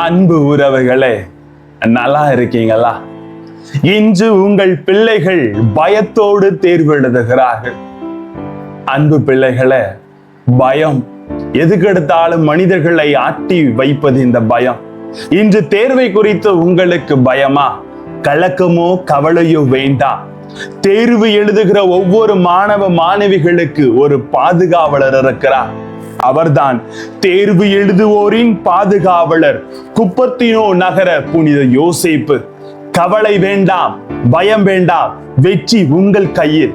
அன்பு உறவுகளே நல்லா இருக்கீங்களா? இன்று உங்கள் பிள்ளைகள் பயத்தோடு தேர்வு எழுதுகிறார்கள். அன்பு பிள்ளைகளே பயம். எதுக்கெடுத்தாலும் மனிதர்களை ஆட்டி வைப்பது இந்த பயம். இன்று தேர்வை குறித்து உங்களுக்கு பயமா? கலக்கமோ கவலையோ வேண்டாம் தேர்வு எழுதுகிற ஒவ்வொரு மாணவ மாணவிகளுக்கு ஒரு பாதுகாவலர் இருக்கிறார். அவர்தான் தேர்வு எழுதுவோரின் பாதுகாவலர். குப்பத்தினோ நகர புனித யோசிப்பு கவலை வேண்டாம் பயம் வேண்டாம் வெற்றி உங்கள் கையில்.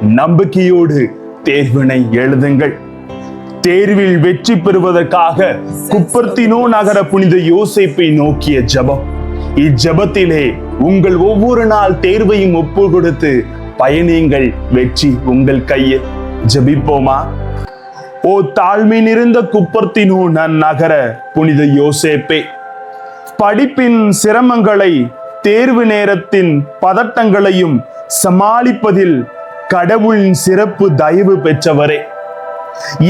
நம்பிக்கையோடு தேர்வினை எழுதுங்கள். தேர்வில் வெற்றி பெறுவதற்காக குப்பர்த்தினோ நகர புனித யோசிப்பை நோக்கிய ஜெபம். இஜெபத்திலே உங்கள் ஒவ்வொரு நாள் தேர்வையும் ஒப்பு கொடுத்து பயணியுங்கள் வெற்றி உங்கள் கையில். ஜெபிப்போமா? ஓ தாழ்மை நிறைந்த குப்பர்த்தினோ நன் நகர புனித யோசேப்பே. படிப்பின் சிரமங்களை தேர்வு நேரத்தின் பதட்டங்களையும் சமாளிப்பதில் கடவுளின் சிறப்பு தயவு பெற்றவரே.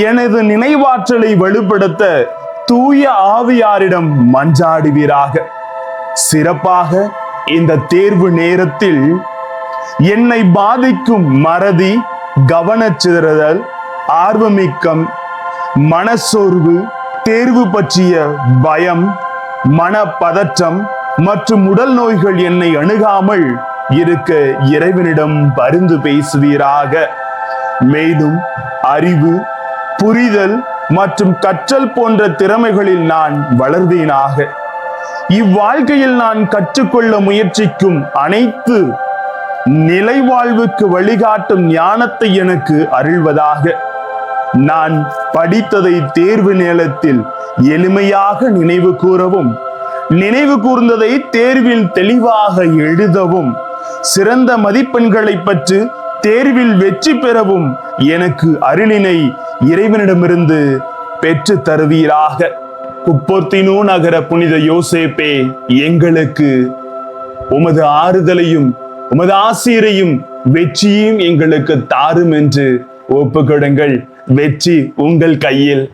எனது நினைவாற்றலை வலுப்படுத்த தூய ஆவியாரிடம் மஞ்சாடுவீராக சிறப்பாக இந்த தேர்வு நேரத்தில் என்னை பாதிக்கும் மறதி கவனச்சிதறல் ஆர்வமிக்கம் மனசோர்வு தேர்வு பற்றிய பயம் மனப்பதற்றம் மற்றும் உடல் நோய்கள் என்னை அணுகாமல் இருக்க இறைவனிடம் பருந்து பேசுவீராக. மேலும் அறிவு புரிதல் மற்றும் கற்றல் போன்ற திறமைகளில் நான் வளர்வேனாக. இவ்வாழ்க்கையில் நான் கற்றுக்கொள்ள முயற்சிக்கும் அனைத்து நிலை வாழ்வுக்கு வழிகாட்டும் ஞானத்தை எனக்கு அருள்வதாக. நான் படித்ததை தேர்வு நேரத்தில் எளிமையாக நினைவு கூறவும் நினைவு கூர்ந்ததை தேர்வில் தெளிவாக எழுதவும் சிறந்த மதிப்பெண்களை பற்றி தேர்வில் வெற்றி பெறவும் எனக்கு அருளினை இறைவனிடமிருந்து பெற்று தருவீராக. குப்பொத்தினோ நகர புனித யோசேப்பே எங்களுக்கு உமது ஆறுதலையும் உமது ஆசிரியரையும் வெற்றியும் எங்களுக்கு தாரும் என்று ஒப்புக்கொடுங்கள். வெற்றி உங்கள் கையில்.